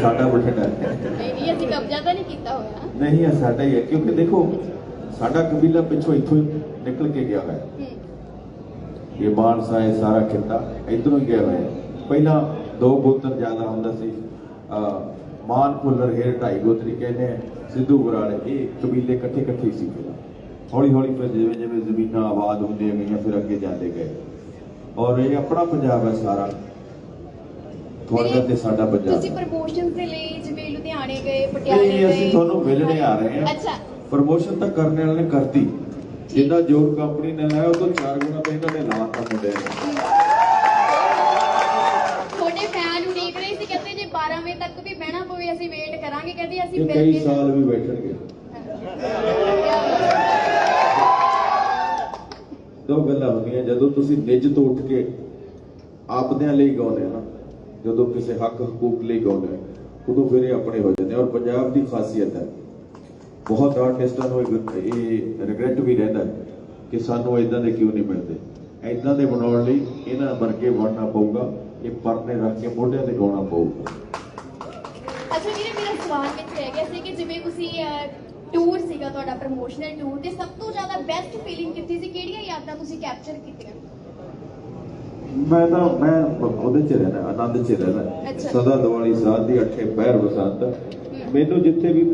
ਸਾਡਾ ਬਠਿੰਡਾ। ਨਹੀਂ। ਨਹੀਂ ਅਸੀਂ ਕਬਜ਼ਾ ਤਾਂ ਨਹੀਂ ਕੀਤਾ ਹੋਇਆ। ਨਹੀਂ ਇਹ ਸਾਡਾ ਹੀ ਹੈ ਕਿਉਂਕਿ ਦੇਖੋ ਸਾਡਾ ਕਬੀਲਾ ਪਿੱਛੋਂ ਇੱਥੋਂ ਹੀ ਨਿਕਲ ਕੇ ਗਿਆ ਹੋਇਆ। ਹੈ। ਇਹ ਮਾਨਸਾ ਇਹ ਸਾਰਾ ਖਿੱਤਾ ਇਧਰੋਂ ਹੀ ਗਿਆ ਹੋਇਆ। ਹੈ ਪਹਿਲਾਂ ਦੋ ਗੋਤਰ ਜ਼ਿਆਦਾ ਹੁੰਦਾ ਸੀ ਅਹ ਮਾਨ ਫੁੱਲਰ ਹੇਰ ਢਾਈ ਗੋਤਰੀ ਕਹਿੰਦੇ ਆ ਸਿੱਧੂ ਬਰਾੜੇ ਇਹ ਕਬੀਲੇ ਇਕੱਠੇ ਇਕੱਠੇ ਹੀ ਸੀ ਪਹਿਲਾਂ ਹੌਲੀ ਹੌਲੀ ਫਿਰ ਜਿਵੇਂ ਜਿਵੇਂ ਜ਼ਮੀਨਾਂ ਆਬਾਦ ਹੁੰਦੀਆਂ ਗਈਆਂ ਫਿਰ ਅੱਗੇ ਜਾਂਦੇ ਗਏ। ਔਰ ਇਹ ਆਪਣਾ ਪੰਜਾਬ ਹੈ ਸਾਰਾ। ਤੁਹਾਡਾ ਤੇ ਸਾਡਾ ਪੰਜਾਬ ਤੁਸੀਂ ਹੈ। ਪ੍ਰਮੋਸ਼ਨ ਦੇ ਲਈ ਜਿਵੇਂ ਲੁਧਿਆਣੇ ਗਏ ਪਟਿਆਲੇ ਗਏ। ਅਸੀਂ ਤੁਹਾਨੂੰ ਮਿਲਣੇ ਆ ਰਹੇ ਹਾਂ। ਅੱਛਾ। ਪ੍ਰਮੋਸ਼ਨ ਤਾਂ ਕਰਨ ਵਾਲੇ ਨੇ ਕਰਤੀ। ਜਿੰਨਾ ਜੋਰ ਕੰਪਨੀ ਨੇ ਲਾਇਆ ਉਹ ਤੋਂ ਚਾਰ ਗੁਣਾ ਤਾਂ ਇਹਨਾਂ ਨੇ ਲਾਤਾ ਮੁੰਡੇ ਨੇ। ਤੁਹਾਡੇ ਫੈਨ ਉਡੀਕ ਰਹੇ ਸੀ ਕਹਿੰਦੇ ਜੇ 12 ਵਜੇ ਤੱਕ ਵੀ ਬਹਿਣਾ ਪਵੇ ਅਸੀਂ ਵੇਟ ਕਰਾਂਗੇ। ਕਹਿੰਦੇ ਅਸੀਂ ਮਿਲ ਕਈ ਕੇ ਸਾਲ ਵੀ ਬੈਠਣਗੇ। ਦੋ ਗੱਲਾਂ ਹੁੰਦੀਆਂ ਜਦੋਂ ਤੁਸੀਂ ਨਿੱਜ ਤੋਂ ਉੱਠ ਕੇ ਆਪਦਿਆਂ ਲਈ ਗਾਉਂਦੇ ਨਾ ਜਦੋਂ ਕਿਸੇ ਹੱਕ ਹਕੂਕ ਲਈ ਗਾਉਂਦੇ ਆ ਉਦੋਂ ਫਿਰ ਇਹ ਆਪਣੇ ਹੋ ਜਾਂਦੇ ਆ। ਔਰ ਪੰਜਾਬ ਦੀ ਖਾਸੀਅਤ ਹੈ, ਬਹੁਤ ਆਰਟਿਸਟਾਂ ਨੂੰ ਇਹ- ਇਹ ਰਿਗਰੈਟ ਵੀ ਰਹਿੰਦਾ ਹੈ ਕਿ ਸਾਨੂੰ ਇਦਾਂ ਦੇ ਕਿਉਂ ਨਹੀਂ ਮਿਲਦੇ। ਇਦਾਂ ਦੇ ਬਣਾਉਣ ਲਈ ਇਹਨਾਂ ਵਰਗੇ ਬਣਨਾ ਪਊਗਾ, ਇਹ ਪਰਨੇ ਰੱਖ ਕੇ ਮੋਢਿਆਂ ਤੇ ਗਾਉਣਾ ਪਊਗਾ। ਅੱਛਾ ਵੀਰੇ, ਮੇਰਾ ਸਵਾਲ ਵਿੱਚ ਰਹਿ ਗਿਆ ਸੀ ਕਿ ਜਿਵੇਂ ਤੁਸੀਂ ਟੂਰ ਸੀਗਾ ਤੁਹਾਡਾ ਪ੍ਰਮੋਸ਼ਨਲ ਟੂਰ ਤੇ ਸਭ ਤੋਂ ਜ਼ਿਆਦਾ ਬੈਸਟ ਫੀਲਿੰਗ ਕਿੱਥੇ ਸੀ? ਕਿਹੜੀਆਂ ਯਾਦਾਂ ਤੁਸੀਂ ਕੈਪਚਰ ਕੀਤੀਆਂ? ਮੈਂ ਤਾਂ ਮੈਂ ਉਹਦੇ ਚ ਰਹਿਣਾ ਆਨੰਦ ਚ ਰਹਿਣਾ। ਸਦਾ ਦੀਵਾਲੀ ਸਾਧ ਦੀ ਅੱਠੇ ਪੈਰ ਬਸੰਤ। ਮੈਨੂੰ ਜਿੱਥੇ ਵੀ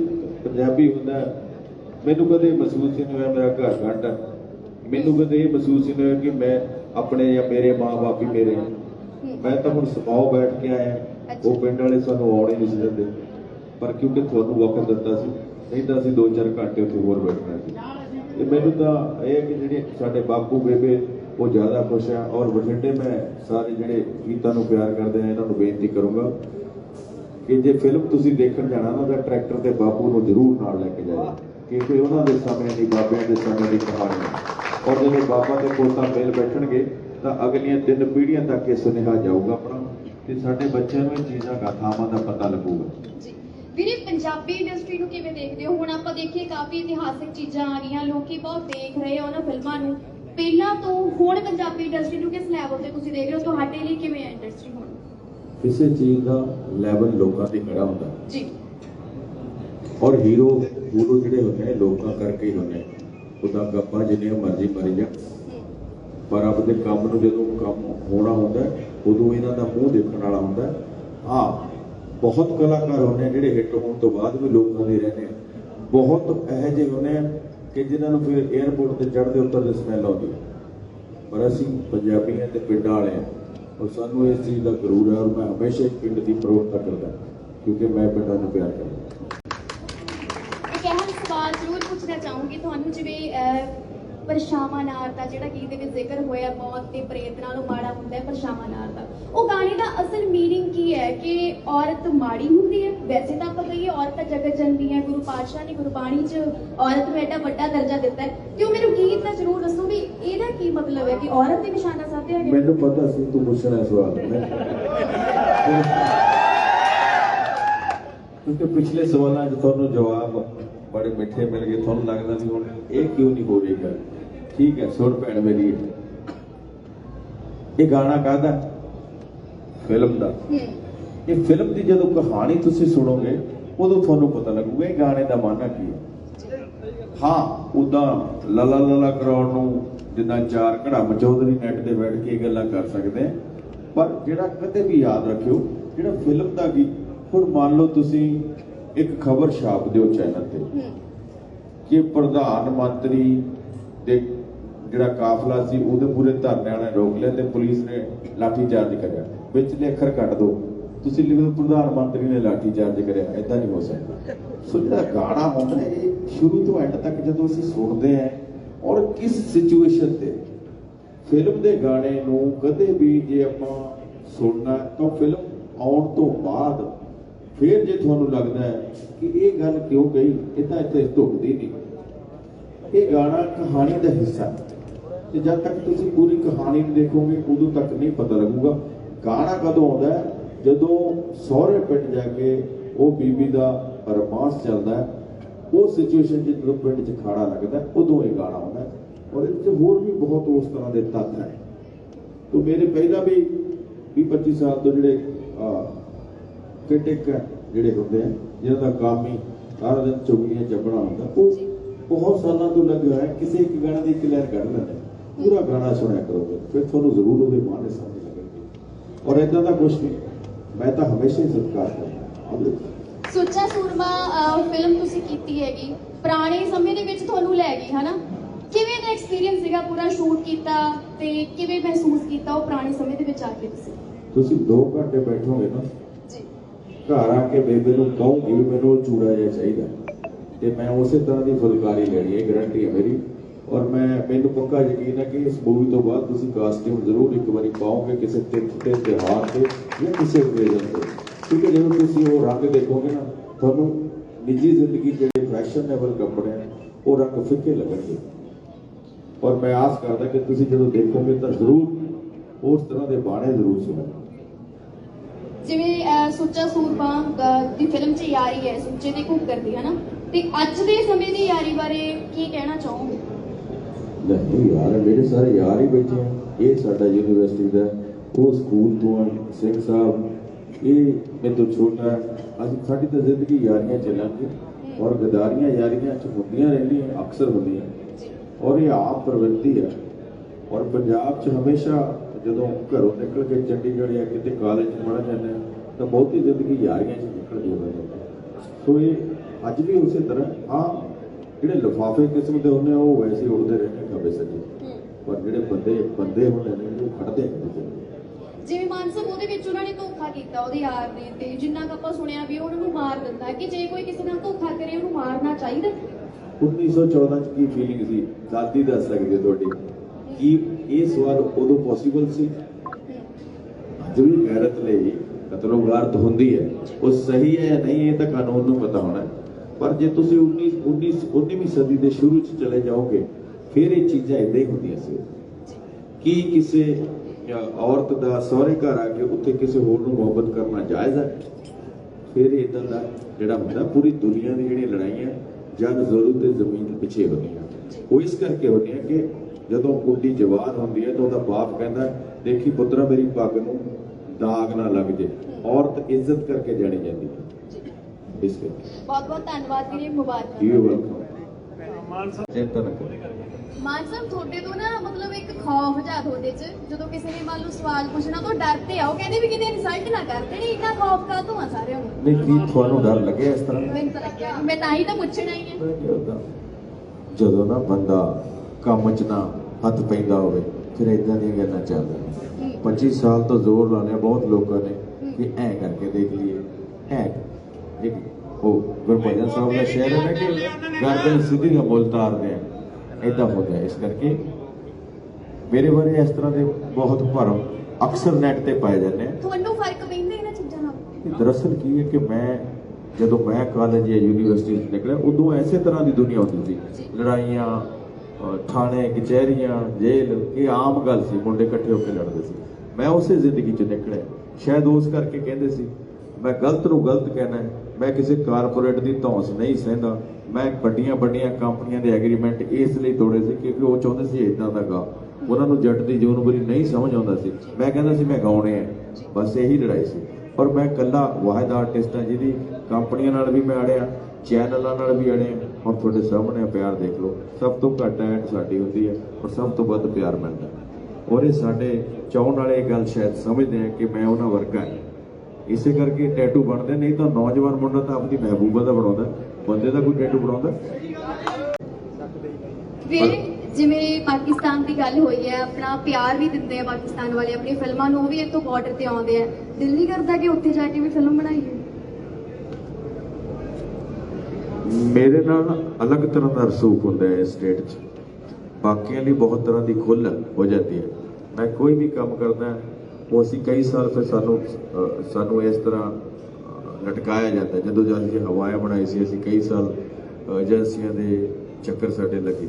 ਪੰਜਾਬੀ ਹੁੰਦਾ ਮੈਨੂੰ ਕਦੇ ਮਹਿਸੂਸ ਨਹੀਂ ਹੋਇਆ ਮੇਰਾ ਘਰ ਘੱਟ। ਮੈਨੂੰ ਕਦੇ ਇਹ ਮਹਿਸੂਸ ਨਹੀਂ ਹੋਇਆ ਕਿ ਮੈਂ ਆਪਣੇ ਜਾਂ ਮੇਰੇ ਮਾਂ-ਬਾਪ ਹੀ ਮੇਰੇ। ਮੈਂ ਤਾਂ ਹੁਣ ਸਮਾਓ ਬੈਠ ਕੇ ਆਇਆ। ਉਹ ਪਿੰਡ ਵਾਲੇ ਸਾਨੂੰ ਆਉਣ ਨਹੀਂ ਸੀ ਦਿੰਦੇ। ਪਰ ਕਿਉਂਕਿ ਤੁਹਾਨੂੰ ਵਕਤ ਦਿੱਤਾ ਸੀ ਨਹੀਂ ਤਾਂ ਅਸੀਂ 2-4 ਘੰਟੇ ਉੱਥੇ ਹੋਰ ਬੈਠਣਾ ਸੀ। ਤੇ ਮੈਨੂੰ ਤਾਂ ਇਹ ਕਿ ਜਿਹੜੇ ਸਾਡੇ ਬਾਪੂ ਬੇਬੇ ਉਹ ਜ਼ਿਆਦਾ ਖੁਸ਼ ਆ ਔਰ ਬਠਿੰਡੇ ਮੈਂ ਸਾਰੇ ਜਿਹੜੇ ਗੀਤਾਂ ਨੂੰ ਪਿਆਰ ਕਰਦੇ ਆ, ਇਹਨਾਂ ਨੂੰ ਬੇਨਤੀ ਕਰੂੰਗਾ ਕਿ ਜੇ ਫਿਲਮ ਤੁਸੀਂ ਦੇਖਣ ਜਾਣਾ ਨਾ, ਤਾਂ ਟਰੈਕਟਰ ਤੇ ਬਾਪੂ ਨੂੰ ਜ਼ਰੂਰ ਨਾਲ ਲੈ ਕੇ ਜਾਇਓ, ਕਿਉਂਕਿ ਉਹਨਾਂ ਦੇ ਸਮੇਂ ਦੀ, ਬਾਬਿਆਂ ਦੇ ਸਮੇਂ ਦੀ ਕਹਾਣੀ ਔਰ ਜਦੋਂ ਬਾਬਾ ਤੇ ਪੋਤਾ ਮਿਲ ਬੈਠਣਗੇ, ਤਾਂ ਅਗਲੀਆਂ ਤਿੰਨ ਪੀੜ੍ਹੀਆਂ ਤੱਕ ਇਹ ਸੁਨੇਹਾ ਜਾਊਗਾ ਆਪਣਾ ਤੇ ਸਾਡੇ ਬੱਚਿਆਂ ਨੂੰ ਇਹ ਚੀਜ਼ਾਂ ਗਾਥਾਵਾਂ ਦਾ ਪਤਾ ਲੱਗੂਗਾ। ਜੀ। ਵੀਰੇ, ਪੰਜਾਬੀ ਇੰਡਸਟਰੀ ਨੂੰ ਕਿਵੇਂ ਦੇਖਦੇ ਹੋ? ਹੁਣ ਆਪਾਂ ਦੇਖੀਏ, ਕਾਫੀ ਇਤਿਹਾਸਿਕ ਚੀਜ਼ਾਂ ਆ ਗਈਆਂ ਲੋਕੀ ਬਹੁਤ ਦੇਖ ਰਹੇ ਆ ਉਹਨਾਂ ਫਿਲਮਾਂ ਨੂੰ। ਪਹਿਲਾਂ ਤੋਂ ਹੁਣ ਪੰਜਾਬੀ ਇੰਡਸਟਰੀ ਨੂੰ ਕਿਸ ਲੈਵਲ ਤੇ ਤੁਸੀਂ ਦੇਖ ਰਹੇ ਹੋ? ਤੁਹਾਡੇ ਲਈ ਕਿਵੇਂ ਹੈ ਇੰਡਸਟਰੀ ਹੁਣ? ਕਿਸੇ ਚੀਜ਼ ਦਾ ਲੈਵਲ ਲੋਕਾਂ ਤੇ ਖੜਾ ਹੁੰਦਾ ਹੈ। ਜੀ। ਔਰ ਹੀਰੋ ਹੀਰੋ ਜਿਹੜੇ ਹੁੰਦੇ ਨੇ ਲੋਕਾਂ ਕਰਕੇ ਹੀ ਹੁੰਦੇ ਉਹਦਾ ਗੱਪਾ ਜਿੰਨੇ ਮਰਜ਼ੀ ਮਰੀ ਜਾ ਪਰ ਆਪਦੇ ਕੰਮ ਨੂੰ ਜਦੋਂ ਕੰਮ ਹੋਣਾ ਹੁੰਦਾ ਉਦੋਂ ਇਹਨਾਂ ਦਾ ਮੂੰਹ ਦੇਖਣ ਵਾਲਾ ਹੁੰਦਾ। ਹਾਂ। ਬਹੁਤ ਕਲਾਕਾਰ ਹੁੰਦੇ ਆ ਜਿਹੜੇ ਹਿੱਟ ਹੋਣ ਤੋਂ ਬਾਅਦ ਵੀ ਲੋਕਾਂ ਦੇ ਰਹਿੰਦੇ ਆ। ਬਹੁਤ ਇਹੋ ਜਿਹੇ ਹੁੰਦੇ ਆ ਕਿ ਜਿਨ੍ਹਾਂ ਨੂੰ ਫਿਰ 에어ਪੋਰਟ ਤੇ ਚੜ੍ਹਦੇ ਉਤਰਦੇ ਸਮੈਲ ਆਉਂਦੀ ਹੈ। ਪਰ ਅਸੀਂ ਪੰਜਾਬੀਆਂ ਤੇ ਪਿੰਡਾਂ ਵਾਲੇ ਆ ਔਰ ਸਾਨੂੰ ਇਸ ਚੀਜ਼ ਦਾ ਗਰੂਰ ਹੈ ਔਰ ਮੈਂ ਹਮੇਸ਼ਾ ਇੱਕ ਪਿੰਡ ਦੀ ਪ੍ਰੋੜਤਾ ਕਰਦਾ ਕਿਉਂਕਿ ਮੈਂ ਪਿੰਡਾਂ ਨੂੰ ਪਿਆਰ ਕਰਦਾ ਇੱਕ ਅਹਿਮ ਸਵਾਲ ਜ਼ਰੂਰ ਪੁੱਛਣਾ ਚਾਹੂੰਗੀ। ਤੁਹਾਨੂੰ ਜਿਵੇਂ ਪਰਛਾਵਾਂ ਨਾਰ ਦਾ ਜਿਹੜਾ ਗੀਤ ਦੇ ਵਿੱਚ ਜ਼ਿਕਰ ਹੋਇਆ ਮੌਤ ਤੇ ਪ੍ਰੇਤ ਨਾਲੋਂ ਮਾੜਾ ਹੁੰਦਾ ਹੈ ਪਰਛਾਵਾਂ ਨਾਰ ਦਾ। ਉਹ ਗਾਣੇ ਦਾ ਅਸਲ ਮੀਨਿੰਗ ਕੀ ਹੈ ਕਿ ਔਰਤ ਮਾੜੀ ਹੁੰਦੀ ਹੈ? ਵੈਸੇ ਤਾਂ ਆਪਾਂ ਕਹੀਏ ਔਰਤ ਤਾਂ ਜਗਤ ਜਨਨੀ ਹੈ, ਗੁਰੂ ਪਾਤਸ਼ਾਹ ਨੇ ਗੁਰਬਾਣੀ 'ਚ ਔਰਤ ਨੂੰ ਐਡਾ ਵੱਡਾ ਦਰਜਾ ਦਿੱਤਾ ਹੈ। ਤੇ ਉਹ ਮੈਨੂੰ ਗੀਤ ਦਾ ਜ਼ਰੂਰ ਦੱਸੋ ਵੀ ਇਹਦਾ ਕੀ ਮਤਲਬ ਹੈ ਕਿ ਔਰਤ ਦੇ ਨਿਸ਼ਾਨਾ ਸਾਧਿਆ ਗਿਆ? ਮੈਨੂੰ ਪਤਾ ਸੀ, ਤੂੰ ਪੁੱਛਣਾ ਸਵਾਲ। ਕਿਉਂਕਿ ਪਿਛਲੇ ਸਵਾਲਾਂ 'ਚ ਤੁਹਾਨੂੰ ਜਵਾਬ ਬੜੇ ਮਿੱਠੇ ਮਿਲ ਗਏ, ਤੁਹਾਨੂੰ ਲੱਗਦਾ ਵੀ ਹੁਣ ਇਹ ਕਿਉਂ ਨਹੀਂ ਹੋ ਰਹੀ ਗੱਲ? ਠੀਕ ਹੈ, ਸੁਣ ਭੈਣ ਮੇਰੀ। ਇਹ ਗਾਣਾ ਕਾਹਦਾ? ਫਿਲਮ ਦਾ। ਇਹ ਫਿਲਮ ਦੀ ਜਦੋਂ ਕਹਾਣੀ ਤੁਸੀਂ ਸੁਣੋਗੇ, ਉਦੋਂ ਤੁਹਾਨੂੰ ਪਤਾ ਲੱਗੂਗਾ ਇਹ ਗਾਣੇ ਦਾ ਮਾਨਾ ਕੀ ਹੈ। ਹਾਂ ਉਦਾਂ ਲਲਾ ਲਲਾ ਕਰਾਉਣ ਨੂੰ ਜਿੱਦਾਂ ਚਾਰ ਘੜਾ ਮਚੌਧਰੀ ਨੈਟ ਤੇ ਬੈਠ ਕੇ ਇਹ ਗੱਲਾਂ ਕਰ ਸਕਦੇ ਆ। ਪਰ ਜਿਹੜਾ ਕਦੇ ਵੀ ਯਾਦ ਰੱਖਿਓ, ਜਿਹੜਾ ਫਿਲਮ ਦਾ ਗੀਤ ਹੁਣ ਮੰਨ ਲਓ ਤੁਸੀਂ ਇੱਕ ਖਬਰ ਛਾਪ ਦਿਓ ਚੈਨਲ ਤੇ। ਕਿ ਪ੍ਰਧਾਨ ਮੰਤਰੀ ਦੇ ਜਿਹੜਾ ਕਾਫਲਾ ਸੀ ਉਹਦੇ ਪੂਰੇ ਧਰਨੇ ਵਾਲੇ ਰੋਕ ਲਿਆ ਤੇ ਪੁਲਿਸ ਨੇ ਲਾਠੀ ਚਾਰਜ ਕਰਿਆ। ਵਿਚਲੇ ਅੱਖਰ ਕੱਟ ਦਿਓ ਤੁਸੀਂ ਲਿਖ ਦਿਓ ਪ੍ਰਧਾਨ ਮੰਤਰੀ ਨੇ ਲਾਠੀ ਚਾਰਜ ਕਰਿਆ। ਐਦਾਂ ਨਹੀਂ ਹੋ ਸਕਦਾ। ਸੋ ਜਿਹੜਾ ਗਾਣਾ ਹੁੰਦਾ ਇਹ ਸ਼ੁਰੂ ਤੋਂ ਐਂਡ ਤੱਕ ਜਦੋਂ ਅਸੀਂ ਸੁਣਦੇ ਆਂ ਔਰ ਕਿਸ ਸਿਚੁਏਸ਼ਨ ਤੇ ਫਿਲਮ ਦੇ ਗਾਣੇ ਨੂੰ ਕਦੇ ਵੀ ਜੇ ਆਪਾਂ ਸੁਣਨਾ ਤਾਂ ਫਿਲਮ ਆਉਣ ਤੋਂ ਬਾਅਦ ਫਿਰ ਜੇ ਤੁਹਾਨੂੰ ਲੱਗਦਾ ਹੈ ਕਿ ਇਹ ਗੱਲ ਕਿਉਂ ਗਈ ਇਹ ਤਾਂ ਇੱਥੇ ਢੁਕਦੀ ਨਹੀਂ ਇਹ ਗਾਣਾ ਕਹਾਣੀ ਦਾ ਹਿੱਸਾ ਹੈ। ਤੇ ਜਦ ਤੱਕ ਤੁਸੀਂ ਪੂਰੀ ਕਹਾਣੀ ਨਹੀਂ ਦੇਖੋਗੇ, ਉਦੋਂ ਤੱਕ ਨਹੀਂ ਪਤਾ ਲੱਗੂਗਾ ਗਾਣਾ ਕਦੋਂ ਆਉਂਦਾ ਜਦੋਂ ਸਹੁਰੇ ਪਿੰਡ ਜਾ ਕੇ ਉਹ ਬੀਬੀ ਦਾ ਰਮਾਂਸ ਚੱਲਦਾ ਉਹ ਸਿਚੁਏਸ਼ਨ ਜਦੋਂ ਪਿੰਡ 'ਚ ਖਾੜਾ ਲੱਗਦਾ ਉਦੋਂ ਇਹ ਗਾਣਾ ਆਉਂਦਾ ਹੈ। ਔਰ ਇਹਦੇ 'ਚ ਹੋਰ ਵੀ ਬਹੁਤ ਉਸ ਤਰ੍ਹਾਂ ਦੇ ਤੱਤ ਹੈ ਤੋ ਮੇਰੇ ਪਹਿਲਾਂ ਵੀ 20 25 ਸਾਲ ਤੋਂ ਜਿਹੜੇ ਕਿਟਿਕ ਜਿਹੜੇ ਹੁੰਦੇ ਆ ਜਿਹਨਾਂ ਦਾ ਕੰਮ ਹੀ ਸਾਰਾ ਦਿਨ ਚੁਗਲੀਆਂ ਚੱਪਣਾ ਹੁੰਦਾ। ਉਹ ਬਹੁਤ ਸਾਲਾਂ ਤੋਂ ਲੱਗਿਆ ਹੋਇਆ ਕਿਸੇ ਇੱਕ ਗਾਣੇ ਦੀ ਇੱਕ ਲਹਿਰ ਕੱਢ ਲੈਂਦੇ। ਪੂਰਾ ਗਾਣਾ ਸੁਣਿਆ ਕਰੋਗੇ ਫਿਰ ਤੁਹਾਨੂੰ ਜ਼ਰੂਰ ਉਹਦੇ ਮਾਣੇ ਸਮਝ ਲੱਗਣਗੇ। ਔਰ ਇਦਾਂ ਦਾ ਕੁਝ ਨਹੀਂ। ਮੈਂ ਤਾਂ ਹਮੇਸ਼ਾ ਹੀ ਸਤਿਕਾਰ ਕਰਦਾ ਸੁੱਚਾ ਸੂਰਮਾ ਫਿਲਮ ਤੁਸੀਂ ਕੀਤੀ ਹੈਗੀ। ਪੁਰਾਣੇ ਸਮੇਂ ਦੇ ਵਿੱਚ ਤੁਹਾਨੂੰ ਲੈ ਗਈ ਹਨਾ? ਕਿਵੇਂ ਦਾ ਐਕਸਪੀਰੀਅੰਸ ਸੀਗਾ ਪੂਰਾ ਸ਼ੂਟ ਕੀਤਾ ਤੇ ਕਿਵੇਂ ਮਹਿਸੂਸ ਕੀਤਾ ਉਹ ਪੁਰਾਣੇ ਸਮੇਂ ਦੇ ਵਿੱਚ ਆ ਕੇ ਤੁਸੀਂ? ਤੁਸੀਂ 2 ਘੰਟੇ ਬੈਠੋਗੇ ਨਾ ਘਰ ਆ ਕੇ ਬੇਬੇ ਨੂੰ ਕਹੂੰਗੀ ਵੀ ਮੈਨੂੰ ਉਹ ਚੂੜਾ ਜਿਹਾ ਚਾਹੀਦਾ। ਤੇ ਮੈਂ ਉਸੇ ਤਰ੍ਹਾਂ ਦੀ ਫੁਲਕਾਰੀ ਲੈਣੀ ਹੈ ਗਾਰੰਟੀ ਹੈ ਮੇਰੀ। ਔਰ ਮੈਂ, ਮੈਨੂੰ ਪੱਕਾ ਯਕੀਨ ਹੈ ਕਿ ਇਸ ਮੂਵੀ ਤੋਂ ਬਾਅਦ ਤੁਸੀਂ ਕਾਸਟਿਊਮ ਜ਼ਰੂਰ ਇੱਕ ਵਾਰੀ ਪਾਓਗੇ ਕਿਸੇ ਤਿੱਥ ਤੇ, ਤਿਉਹਾਰ ਤੇ ਜਾਂ ਕਿਸੇ ਓਕੇਜ਼ਨ ਤੇ। ਕਿਉਂਕਿ ਜਦੋਂ ਤੁਸੀਂ ਉਹ ਰੰਗ ਦੇਖੋਗੇ ਨਾ, ਤੁਹਾਨੂੰ ਨਿੱਜੀ ਜ਼ਿੰਦਗੀ ਜਿਹੜੇ ਫੈਸ਼ਨੇਬਲ ਕੱਪੜੇ ਉਹ ਰੰਗ ਫਿੱਕੇ ਲੱਗਣਗੇ। ਔਰ ਮੈਂ ਆਸ ਕਰਦਾ ਕਿ ਤੁਸੀਂ ਜਦੋਂ ਦੇਖੋਗੇ ਤਾਂ ਜ਼ਰੂਰ ਉਸ ਤਰ੍ਹਾਂ ਦੇ ਬਾਣੇ ਜ਼ਰੂਰ ਸੁਣੋਗੇ ਜਿਵੇਂ ਸੁੱਚਾ ਸੂਰਮਾ ਦੀ ਫਿਲਮ 'ਚ ਯਾਰੀ ਹੈ ਸੁੱਚੇ ਦੀ ਘੁੱਕਰ ਦੀ ਹਨਾ? ਤੇ ਅੱਜ ਦੇ ਸਮੇਂ ਦੀ ਯਾਰੀ ਬਾਰੇ ਕੀ ਕਹਿਣਾ ਚਾਹੋਗੇ? ਨਹੀਂ ਯਾਰ ਮੇਰੇ ਸਾਰੇ ਯਾਰ ਹੀ ਬੈਠੇ ਆ। ਇਹ ਸਾਡਾ ਯੂਨੀਵਰਸਿਟੀ ਦਾ ਉਹ ਸਕੂਲ ਤੋਂ ਆ ਸਿੰਘ ਸਾਹਿਬ। ਇਹ ਮੇਰੇ ਤੋਂ ਛੋਟਾ। ਅੱਜ ਸਾਡੀ ਤਾਂ ਜ਼ਿੰਦਗੀ ਯਾਰੀਆਂ ਚੱਲਾਂਗੇ ਔਰ ਗਦਾਰੀਆਂ ਯਾਰੀਆਂ ਚ ਹੁੰਦੀਆਂ ਰਹਿੰਦੀਆਂ ਅਕਸਰ ਹੁੰਦੀਆਂ। ਔਰ ਇਹ ਆਪ ਪ੍ਰਵਿਰਤੀ ਹੈ ਔਰ ਪੰਜਾਬ 'ਚ ਹਮੇਸ਼ਾ ਜਦੋਂ ਘਰੋਂ ਨਿਕਲ ਕੇ ਚੰਡੀਗੜ੍ਹ ਜਾਂ ਕਿਤੇ ਕਾਲਜ 'ਚ ਪੜ੍ਹਨ ਜਾਂਦੇ ਹਾਂ ਤਾਂ ਬਹੁਤੀ ਜ਼ਿੰਦਗੀ ਯਾਰੀਆਂ 'ਚ ਨਿਕਲਦੀ ਹੈ ਸੋ ਇਹ ਅੱਜ ਵੀ ਉਸੇ ਤਰ੍ਹਾਂ ਹਾਂ ਜਿਹੜੇ ਲਿਫਾਫੇ ਕਿਸਮ ਦੇ ਹੁੰਦੇ ਆ ਉਹ ਵੈਸੇ ਹੀ ਉੜਦੇ ਰਹਿੰਦੇ ਖੱਬੇ ਸੱਜੇ। ਪਰ ਜਿਹੜੇ ਬੰਦੇ ਬੰਦੇ ਹੁੰਦੇ ਨੇ ਉਹ ਖੜਦੇ ਨੇ ਜਿਵੇਂ ਮਾਨਸਾ ਉਹਦੇ ਵਿੱਚ ਉਹਨਾਂ ਨੇ ਧੋਖਾ ਕੀਤਾ ਉਹਦੇ ਯਾਰ ਨੇ ਤੇ ਜਿੰਨਾ ਕੁ ਆਪਾਂ ਸੁਣਿਆ ਵੀ ਉਹਨਾਂ ਨੂੰ ਮਾਰ ਦਿੰਦਾ ਕਿ ਜੇ ਕੋਈ ਕਿਸੇ ਨਾਲ ਧੋਖਾ ਕਰੇ ਉਹਨੂੰ ਮਾਰਨਾ ਚਾਹੀਦਾ 1914 ਚ ਕੀ ਫੀਲਿੰਗ ਸੀ? ਦਾਦੀ ਦੱਸ ਸਕਦੀ ਤੁਹਾਡੀ। ਕੀ ਇਹ ਸਵਾਲ ਉਦੋਂ ਪੋਸੀਬਲ ਸੀ? ਅੱਜ ਵੀ ਗੈਰਤ ਲਈ ਕਤਲੋ ਗਾਰਤ ਹੁੰਦੀ ਹੈ, ਉਹ ਸਹੀ ਹੈ ਜਾਂ ਨਹੀਂ, ਇਹ ਤਾਂ ਕਾਨੂੰਨ ਨੂੰ ਪਤਾ ਹੋਣਾ ਪਰ ਜੇ ਤੁਸੀਂ 19 19 19ਵੀਂ ਸਦੀ ਦੇ ਸ਼ੁਰੂ ਚ ਚਲੇ ਜਾਓਗੇ, ਫਿਰ ਇਹ ਚੀਜ਼ਾਂ ਇਦਾਂ ਹੀ ਹੁੰਦੀਆਂ ਸੀ। ਕੀ ਕਿਸੇ ਔਰਤ ਦਾ ਸਹੁਰੇ ਘਰ ਆ ਕੇ ਉੱਥੇ ਕਿਸੇ ਹੋਰ ਨੂੰ ਮੁਹੱਬਤ ਕਰਨਾ ਜਾਇਜ਼ ਹੈ? ਫਿਰ ਇਦਾਂ ਦਾ ਜਿਹੜਾ ਹੁੰਦਾ, ਪੂਰੀ ਦੁਨੀਆ ਦੀ ਜਿਹੜੀ ਲੜਾਈਆਂ ਜਨ ਜ਼ਰੂਰ ਤੇ ਜ਼ਮੀਨ ਪਿੱਛੇ ਹੁੰਦੀਆਂ। ਉਹ ਇਸ ਕਰਕੇ ਹੁੰਦੀਆਂ ਕਿ ਜਦੋਂ ਕੁੜੀ ਜਵਾਨ ਹੁੰਦੀ ਹੈ ਤਾਂ ਉਹਦਾ ਬਾਪ ਕਹਿੰਦਾ ਦੇਖੀ ਪੁੱਤਰਾ ਮੇਰੀ ਪੱਗ ਨੂੰ ਦਾਗ ਨਾ ਲੱਗ ਜੇ। ਔਰਤ ਇੱਜ਼ਤ ਕਰਕੇ ਜਾਣੀ ਜਾਂਦੀ ਹੈ। ਇਸ ਕਰਕੇ। ਬਹੁਤ ਬਹੁਤ ਧੰਨਵਾਦ ਵੀਰੇ ਮੁਬਾਰਕਾਂ। ਯੂ ਵੈਲਕਮ ਕਰੋ ਮਾਨ ਸਾਹਿਬ ਤੁਹਾਡੇ ਤੋਂ ਨਾ ਮਤਲਬ ਇੱਕ ਖੌਫ ਜਾ ਤੁਹਾਡੇ 'ਚ ਜਦੋਂ ਕਿਸੇ ਨੇ ਮੰਨ ਲਓ ਸਵਾਲ ਪੁੱਛਣਾ ਤਾਂ ਡਰਦੇ ਆ। ਉਹ ਕਹਿੰਦੇ ਵੀ ਕਿਤੇ ਇਨਸਲਟ ਨਾ ਕਰਦੇ ਨੇ ਇੰਨਾ ਖੌਫ ਕਾ ਤੋਂ ਆ ਸਾਰਿਆਂ ਨੂੰ? ਨਹੀਂ ਕੀ ਤੁਹਾਨੂੰ ਡਰ ਲੱਗਿਆ ਇਸ ਤਰ੍ਹਾਂ? ਮੈਨੂੰ ਤਾਂ ਲੱਗਿਆ ਮੈਂ ਤਾਂ ਹੀ ਤਾਂ ਪੁੱਛਣਾ ਹੀ ਹੈ ਜਦੋਂ ਨਾ ਬੰਦਾ ਕੰਮ 'ਚ ਨਾ ਹੱਥ ਪੈਂਦਾ ਹੋਵੇ ਫਿਰ ਇਦਾਂ ਦੀਆਂ ਗੱਲਾਂ ਚੱਲਦੀਆਂ 25 ਸਾਲ ਤੋਂ ਜ਼ੋਰ ਲਾ ਲਿਆ ਬਹੁਤ ਲੋਕਾਂ ਨੇ ਕਿ ਐ ਕਰਕੇ ਦੇਖ ਲਈਏ ਐ ਇੱਕ ਉਹ ਗੁਰਭਜਨ ਸਾਹਿਬ ਦਾ ਸ਼ੇਰ ਹੈ ਨਾ ਕਿ ਗਰਦਨ ਸਿੱਧੀ ਦਾ ਮੁੱਲ ਤਾਰਦੇ ਆ। ਇਦਾਂ ਹੈ। ਇਸ ਕਰਕੇ ਮੇਰੇ ਬਾਰੇ ਇਸ ਤਰ੍ਹਾਂ ਦੇ ਬਹੁਤ ਭਰਮ ਅਕਸਰ ਨੈਟ ਤੇ ਪਾਏ ਜਾਂਦੇ ਆ। ਤੁਹਾਨੂੰ ਫ਼ਰਕ ਪੈਂਦਾ ਇਹਨਾਂ ਚੀਜ਼ਾਂ ਨਾਲ? ਦਰਅਸਲ ਕੀ ਹੈ ਕਿ ਮੈਂ ਜਦੋਂ ਮੈਂ ਕਾਲਜ ਜਾਂ ਯੂਨੀਵਰਸਿਟੀ ਤੋਂ ਨਿਕਲਿਆ ਉਦੋਂ ਐਸੇ ਤਰ੍ਹਾਂ ਦੀ ਦੁਨੀਆ ਹੁੰਦੀ ਸੀ। ਲੜਾਈਆਂ ਥਾਣੇ, ਕਚਹਿਰੀਆਂ, ਜੇਲ੍ਹ, ਇਹ ਆਮ ਗੱਲ ਸੀ, ਮੁੰਡੇ ਇਕੱਠੇ ਹੋ ਕੇ ਲੜਦੇ ਸੀ। ਮੈਂ ਉਸੇ ਜ਼ਿੰਦਗੀ ਚ ਨਿਕਲਿਆ। ਸ਼ਾਇਦ ਉਸ ਕਰਕੇ ਕਹਿੰਦੇ ਸੀ, ਮੈਂ ਗਲਤ ਨੂੰ ਗਲਤ ਕਹਿਣਾ ਮੈਂ ਕਿਸੇ ਕਾਰਪੋਰੇਟ ਦੀ ਧੌਂਸ ਨਹੀਂ ਸਹਿੰਦਾ, ਮੈਂ ਵੱਡੀਆਂ ਵੱਡੀਆਂ ਕੰਪਨੀਆਂ ਦੇ ਐਗਰੀਮੈਂਟ ਇਸ ਲਈ ਤੋੜੇ ਸੀ ਕਿਉਂਕਿ ਉਹ ਚਾਹੁੰਦੇ ਸੀ ਇਦਾਂ ਦਾ ਗਾ ਉਹਨਾਂ ਨੂੰ ਜੱਟ ਦੀ ਜੂਨਬਰੀ ਨਹੀਂ ਸਮਝ ਆਉਂਦਾ ਸੀ। ਮੈਂ ਕਹਿੰਦਾ ਸੀ, ਮੈਂ ਗਾਉਣੇ ਆ। ਬਸ ਇਹੀ ਲੜਾਈ ਸੀ। ਪਰ ਮੈਂ ਇਕੱਲਾ ਵਾਹਿਦ ਆਰਟਿਸਟ ਹਾਂ ਜਿਹਦੀ ਕੰਪਨੀਆਂ ਨਾਲ ਵੀ ਮੈਂ ਅੜਿਆ, ਚੈਨਲਾਂ ਨਾਲ ਵੀ ਅੜਿਆ ਹੁਣ ਤੁਹਾਡੇ ਸਾਹਮਣੇ ਪਿਆਰ ਦੇਖ ਲਓ। ਸਭ ਤੋਂ ਘੱਟ ਐਡ ਸਾਡੀ ਹੁੰਦੀ ਹੈ ਔਰ ਸਭ ਤੋਂ ਵੱਧ ਪਿਆਰ ਮਿਲਦਾ। ਔਰ ਇਹ ਸਾਡੇ ਚਾਹਣ ਵਾਲੇ ਇਹ ਗੱਲ ਸ਼ਾਇਦ ਸਮਝਦੇ ਆ ਕਿ ਮੈਂ ਉਹਨਾਂ ਵਰਗਾ ਹਾਂ। ਇਸੇ ਕਰਕੇ ਟੈਟੂ ਬਣਦੇ ਨਹੀਂ ਤਾਂ ਨੌਜਵਾਨ ਮੁੰਡਾ ਤਾਂ ਆਪਣੀ ਮਹਿਬੂਬਾ ਦਾ ਬਣਾਉਂਦਾ। ਬੰਦੇ ਦਾ ਕੋਈ ਟੈਟੂ ਬਣਾਉਂਦਾ? ਵੀਰੇ ਜਿਵੇਂ ਪਾਕਿਸਤਾਨ ਦੀ ਗੱਲ ਹੋਈ ਹੈ, ਆਪਣਾ ਪਿਆਰ ਵੀ ਦਿੰਦੇ ਆ ਪਾਕਿਸਤਾਨ ਵਾਲੇ ਆਪਣੀ ਫਿਲਮਾਂ ਨੂੰ ਉਹ ਵੀ ਇੱਥੋਂ ਬਾਰਡਰ ਤੇ ਆਉਂਦੇ ਆ। ਦਿਲ ਕਰਦਾ ਕਿ ਉੱਥੇ ਜਾ ਕੇ ਵੀ ਫਿਲਮ ਬਣਾਈਏ। ਮੇਰੇ ਨਾਲ ਅਲੱਗ ਤਰ੍ਹਾਂ ਦਾ ਰਸੂਖ ਹੁੰਦਾ ਹੈ ਇਸ ਸਟੇਟ 'ਚ। ਬਾਕੀਆਂ ਲਈ ਬਹੁਤ ਤਰ੍ਹਾਂ ਦੀ ਖੁੱਲ੍ਹ ਹੋ ਜਾਂਦੀ ਹੈ। ਮੈਂ ਕੋਈ ਵੀ ਕੰਮ ਕਰਦਾ ਉਹ ਅਸੀਂ ਕਈ ਸਾਲ ਫਿਰ ਸਾਨੂੰ ਸਾਨੂੰ ਇਸ ਤਰ੍ਹਾਂ ਲਟਕਾਇਆ ਜਾਂਦਾ ਜਦੋਂ ਜਦ ਅਸੀਂ ਹਵਾਇਆ ਬਣਾਈ ਸੀ, ਅਸੀਂ ਕਈ ਸਾਲ ਏਜੰਸੀਆਂ ਦੇ ਚੱਕਰ ਸਾਡੇ ਲੱਗੇ।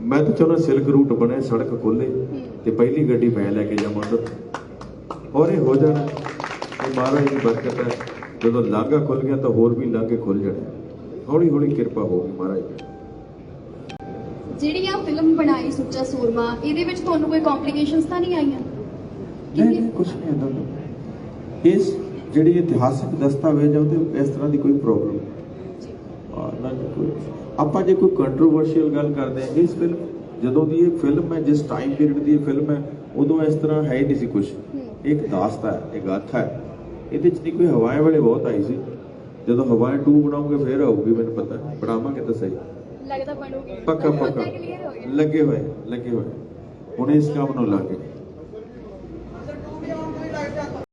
ਮੈਂ ਤਾਂ ਚਾਹੁੰਦਾ ਸਿਲਕ ਰੂਟ ਬਣੇ, ਸੜਕ ਖੋਲੇ ਤੇ ਪਹਿਲੀ ਗੱਡੀ ਮੈਂ ਲੈ ਕੇ ਜਾਵਾਂ। ਉਧਰ ਔਰ ਇਹ ਹੋ ਜਾਣਾ ਇਹ ਮਹਾਰਾਜ ਦੀ ਬਰਕਤ ਹੈ। ਜਦੋਂ ਲਾਂਘਾ ਖੁੱਲ ਗਿਆ ਤਾਂ ਹੋਰ ਵੀ ਲਾਂਘੇ ਖੁੱਲ ਜਾਣੇ। ਹੌਲੀ ਹੌਲੀ ਕਿਰਪਾ ਹੋਊਗੀ ਮਹਾਰਾਜ ਜਿਹੜੀ ਆ ਫਿਲਮ ਬਣਾਈ ਸੁੱਚਾ ਸੂਰਮਾ ਇਹਦੇ ਵਿੱਚ ਤੁਹਾਨੂੰ ਕੋਈ ਕੰਪਲਿਕੇਸ਼ਨਸ ਤਾਂ ਨਹੀਂ ਆਈਆਂ? ਨਹੀਂ ਨਹੀਂ ਕੁਝ ਨਹੀਂ ਹੁੰਦਾ। ਇਸ ਜਿਹੜੀ ਇਤਿਹਾਸਕ ਦਸਤਾਵੇਜ਼ ਆ ਉਹਦੇ ਇਸ ਤਰ੍ਹਾਂ ਦੀ ਕੋਈ ਪ੍ਰੋਬਲਮ ਨਾ ਕੋਈ। ਆਪਾਂ ਜੇ ਕੋਈ ਕੰਟਰੋਵਰਸ਼ੀਅਲ ਗੱਲ ਕਰਦੇ ਹਾਂ ਇਸ ਫਿਲਮ ਜਦੋਂ ਦੀ ਇਹ ਫਿਲਮ ਹੈ ਜਿਸ ਟਾਈਮ ਪੀਰੀਅਡ ਦੀ ਇਹ ਫਿਲਮ ਹੈ ਉਦੋਂ ਇਸ ਤਰ੍ਹਾਂ ਹੈ ਹੀ ਨਹੀਂ ਸੀ ਕੁਝ। ਇੱਕ ਦਾਸਤਾ ਹੈ ਇੱਕ ਗਾਥਾ ਹੈ। ਇਹਦੇ ਚ ਨਹੀਂ ਕੋਈ ਹਵਾਏ ਵਾਲੇ ਬਹੁਤ ਆਈ ਸੀ। ਜਦੋਂ ਹਵਾਏ 2 ਬਣਾਉਂਗੇ ਫੇਰ ਆਊਗੀ ਮੈਨੂੰ ਪਤਾ। ਬਣਾਵਾਂਗੇ ਤਾਂ ਸਹੀ। ਲੱਗਦਾ ਬਣੂਗੀ। ਪੱਕਾ ਪੱਕਾ। ਲੱਗੇ ਹੋਏ ਲੱਗੇ ਹੋਏ। ਹੁਣ ਇਸ ਕੰਮ ਨੂੰ ਲੱਗੇ।